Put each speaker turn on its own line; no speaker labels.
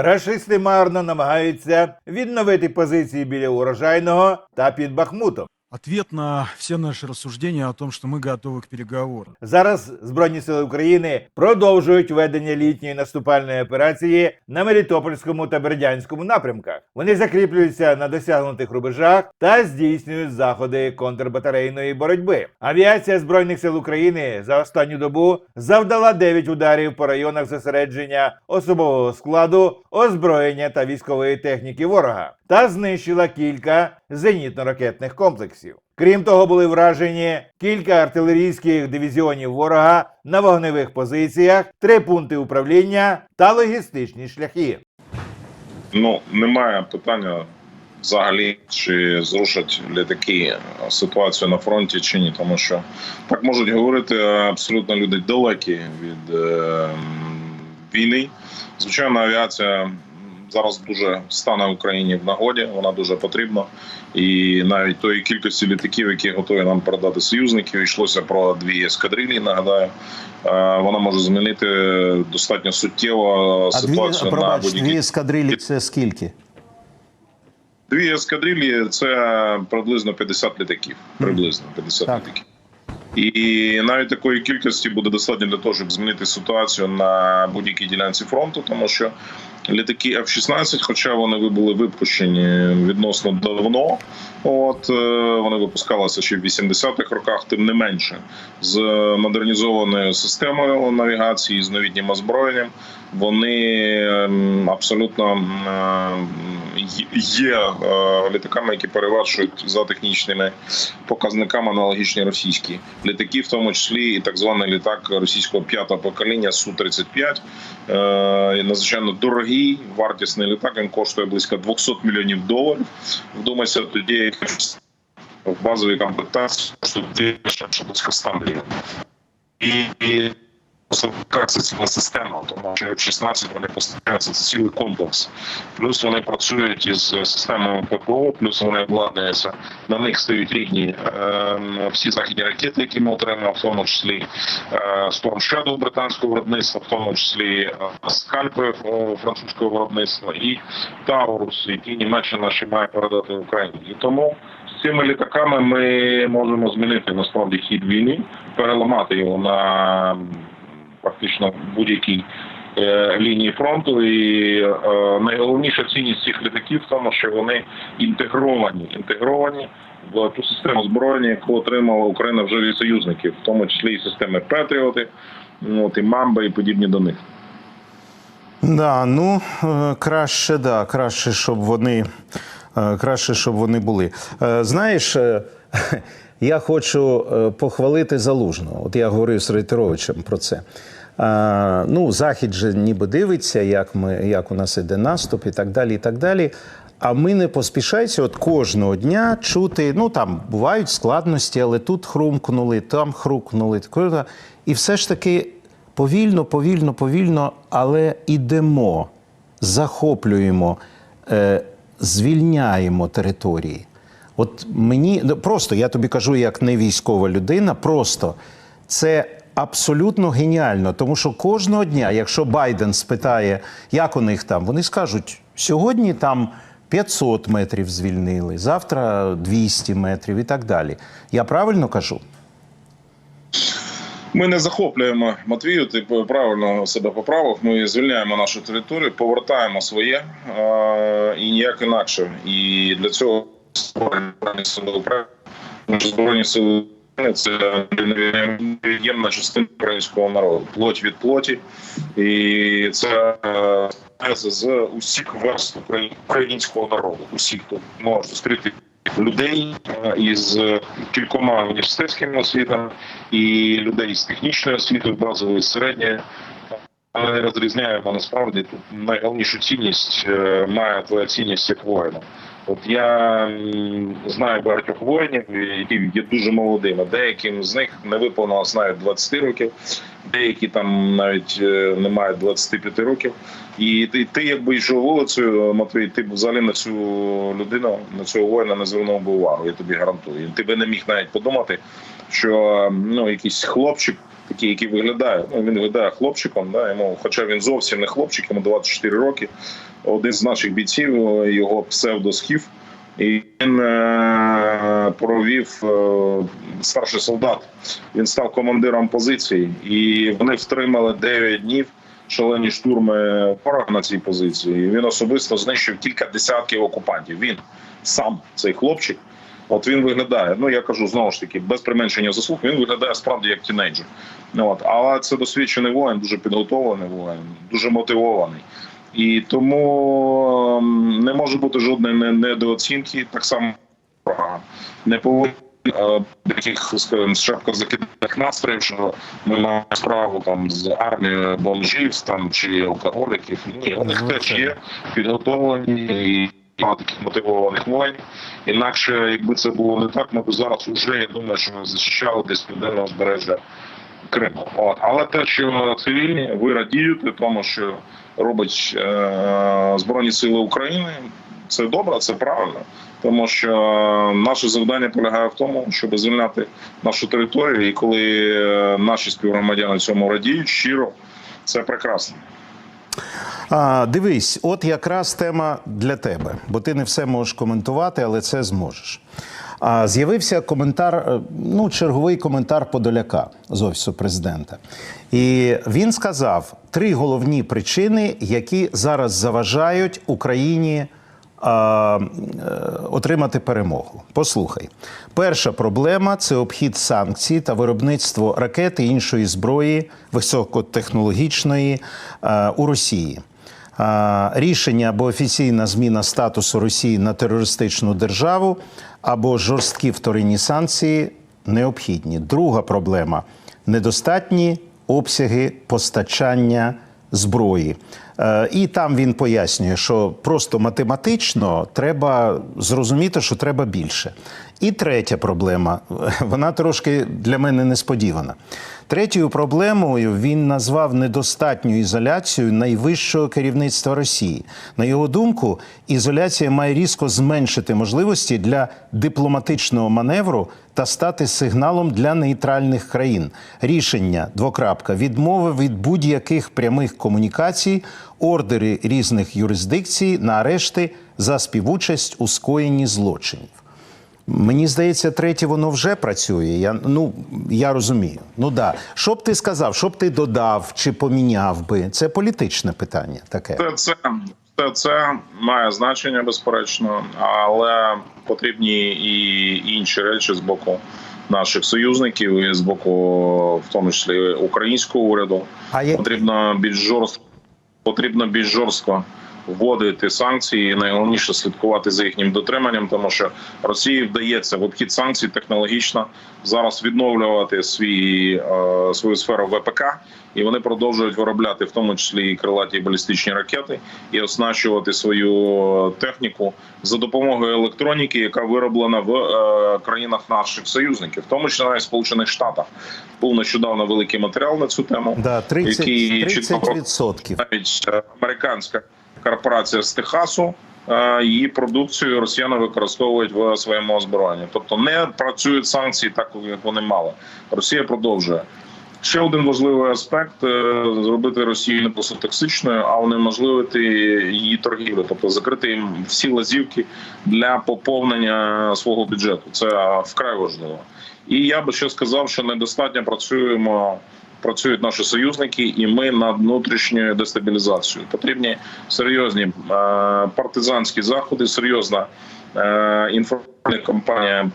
Рашисти марно намагаються відновити позиції біля урожайного та під Бахмутом.
Ответ на все наши рассуждения о том, что мы готовы к переговорам.
Зараз Збройні сили України продовжують ведення літньої наступальної операції на Мелітопольському та Бердянському напрямках. Вони закріплюються на досягнутих рубежах та здійснюють заходи контрбатарейної боротьби. Авіація збройних сил України за останню добу завдала 9 ударів по районах зосередження особового складу, озброєння та військової техніки ворога та знищила кілька зенітно-ракетних комплексів. Крім того, були вражені кілька артилерійських дивізіонів ворога на вогневих позиціях, три пункти управління та логістичні шляхи.
Ну немає питання взагалі, чи зрушать літаки ситуацію на фронті чи ні, тому що так можуть говорити абсолютно люди далекі від е, війни. Звичайно, авіація зараз дуже стане Україні в нагоді. Вона дуже потрібна, і навіть тої кількості літаків, які готові нам передати союзників, йшлося про дві ескадрилі. Нагадаю, Е, вона може змінити достатньо суттєво
А дві,
ситуацію на будь-якій
дві ескадрилі це скільки?
Дві ескадрилі це приблизно 50 літаків. Приблизно 50
Так.
літаків. І навіть такої кількості буде достатньо для того, щоб змінити ситуацію на будь-якій ділянці фронту, тому що літаки F-16, хоча вони були випущені відносно давно, от е, вони випускалися ще в 80-х роках, тим не менше, з модернізованою системою навігації, з новітнім озброєнням, вони ем, абсолютно м, е, є е, літаками, які перевершують за технічними показниками аналогічні російські літаки, в тому числі і так званий літак російського п'ятого покоління су 35 Е, надзвичайно дорогий вартісний літак. Він коштує близько 200 мільйонів доларів. Вдумайся, тоді в базовій комплектації коштує близько 100 мільйонів. І, це ціла система, тому що F-16 вони постачаються це цілий комплекс. Плюс вони працюють із системами ППО, плюс вони обладнуються. На них стають рідні е, всі західні ракети, які ми отримали, в тому числі е, Storm Shadow британського виробництва, в тому числі е, скальпи е, французького виробництва і Таурус, які Німеччина ще має передати Україні. І тому з цими літаками ми можемо змінити насправді хід війни, переламати його на практично будь-якій е, лінії фронту. І е, найголовніша цінність цих літаків в тому, що вони інтегровані, інтегровані в ту систему озброєння, яку отримала Україна вже від союзників, в тому числі і системи Петріоти, ну, от, і Мамба, і подібні до них.
Да, ну е, краще, да, краще, щоб вони е, краще, щоб вони були. Е, Знаєш, я хочу е, похвалити залужного. От я говорив з Рейтеровичем про це. Е, Ну, Захід же ніби дивиться, як ми, як у нас іде наступ і так далі. і так далі. А ми не поспішається от кожного дня чути. Ну там бувають складності, але тут хрумкнули, там хрумкнули. таке. І все ж таки повільно, повільно, повільно, але ідемо, захоплюємо, е, звільняємо території. От мені ну, просто я тобі кажу, як не військова людина, просто це абсолютно геніально, тому що кожного дня, якщо Байден спитає, як у них там, вони скажуть, сьогодні там 500 метрів звільнили, завтра 200 метрів і так далі. Я правильно кажу?
Ми не захоплюємо Матвію. Ти правильно себе поправив. Ми звільняємо нашу територію, повертаємо своє і ніяк інакше. І для цього збройні сили України збройні сили України це невід'ємна частина українського народу, плоть від плоті, і це е, з усіх украї- українського народу. Усіх тут можна зустріти людей е, із кількома університетськими освітами і людей з технічною освітою, базової середньої. Але не розрізняємо насправді тут найголовнішу цінність е, має твоя цінність як воїна. От я знаю багатьох воїнів, які є дуже молодими. Деяким з них не виповнилось навіть 20 років, деякі там навіть е, не мають 25 років. І ти, ти якби йшов вулицею, Матвій, ти б взагалі на цю людину, на цього воїна не звернув би увагу. Я тобі гарантую. Ти би не міг навіть подумати, що ну якийсь хлопчик такий, який виглядає. Ну він виглядає хлопчиком. Да, йому, хоча він зовсім не хлопчик, йому 24 роки. Один з наших бійців, його псевдосхів, і він е, провів е, старший солдат. Він став командиром позиції, і вони втримали 9 днів шалені штурми ворога на цій позиції. Він особисто знищив кілька десятків окупантів. Він сам цей хлопчик. От він виглядає. Ну я кажу знову ж таки, без применшення заслуг. Він виглядає справді як тінейджер. Ну, От, але це досвідчений воїн, дуже підготовлений воїн, дуже мотивований. І тому ем, не може бути жодної недооцінки. Так само не повинні е, таких скажімо, шапкозакидних настроїв, що ми маємо справу там з армією бомжів там чи алкоголіків. Ні, у них теж є підготовлені і багато таких мотивованих воїнів. Інакше, якби це було не так, ми б зараз вже я думаю, що ми захищали десь південне узбережжя Криму. От. Але те, що цивільні, ви радієте тому, що робить е, Збройні Сили України, це добре, це правильно. Тому що наше завдання полягає в тому, щоб звільняти нашу територію, і коли е, наші співгромадяни цьому радіють щиро, це прекрасно.
А, дивись, от якраз тема для тебе, бо ти не все можеш коментувати, але це зможеш. А з'явився коментар, е, ну, черговий коментар Подоляка з офісу президента. І він сказав три головні причини, які зараз заважають Україні а, е, отримати перемогу. Послухай, перша проблема це обхід санкцій та виробництво ракет і іншої зброї високотехнологічної е, у Росії. Рішення або офіційна зміна статусу Росії на терористичну державу, або жорсткі вторинні санкції необхідні. Друга проблема недостатні обсяги постачання зброї. Е, І там він пояснює, що просто математично треба зрозуміти, що треба більше. І третя проблема, вона трошки для мене несподівана. Третьою проблемою він назвав недостатню ізоляцію найвищого керівництва Росії. На його думку, ізоляція має різко зменшити можливості для дипломатичного маневру та стати сигналом для нейтральних країн. Рішення двокрапка відмови від будь-яких прямих комунікацій, ордери різних юрисдикцій на арешти за співучасть у скоєнні злочинів. Мені здається, третє воно вже працює. Я ну я розумію. Ну да, що б ти сказав, що б ти додав чи поміняв би? Це політичне питання таке.
Це, це, це, це має значення, безперечно, але потрібні і інші речі з боку наших союзників, і з боку, в тому числі українського уряду.
А як
Потрібно більш жорстко, потрібно більш жорстко вводити санкції. і Найголовніше слідкувати за їхнім дотриманням, тому що Росії вдається в обхід санкцій технологічно зараз відновлювати свій е, свою сферу ВПК, і вони продовжують виробляти в тому числі і крилаті і балістичні ракети, і оснащувати свою техніку за допомогою електроніки, яка вироблена в е, країнах наших союзників, в тому числі навіть в Сполучених Штатах. Був нещодавно великий матеріал на цю тему.
да, 30,
які чітко
30%.
навіть е, американська корпорація з Техасу. е, Її продукцію росіяни використовують в своєму озброєнні, тобто не працюють санкції так, як вони мали. Росія продовжує. Ще один важливий аспект е, зробити Росію не просто токсичною, а унеможливити її торгівлю, тобто закрити їм всі лазівки для поповнення свого бюджету. Це вкрай важливо. І я би ще сказав, що недостатньо працюємо. Працюють наші союзники, і ми над внутрішньою дестабілізацією. Потрібні серйозні е, партизанські заходи, серйозна е, інформаційна кампанія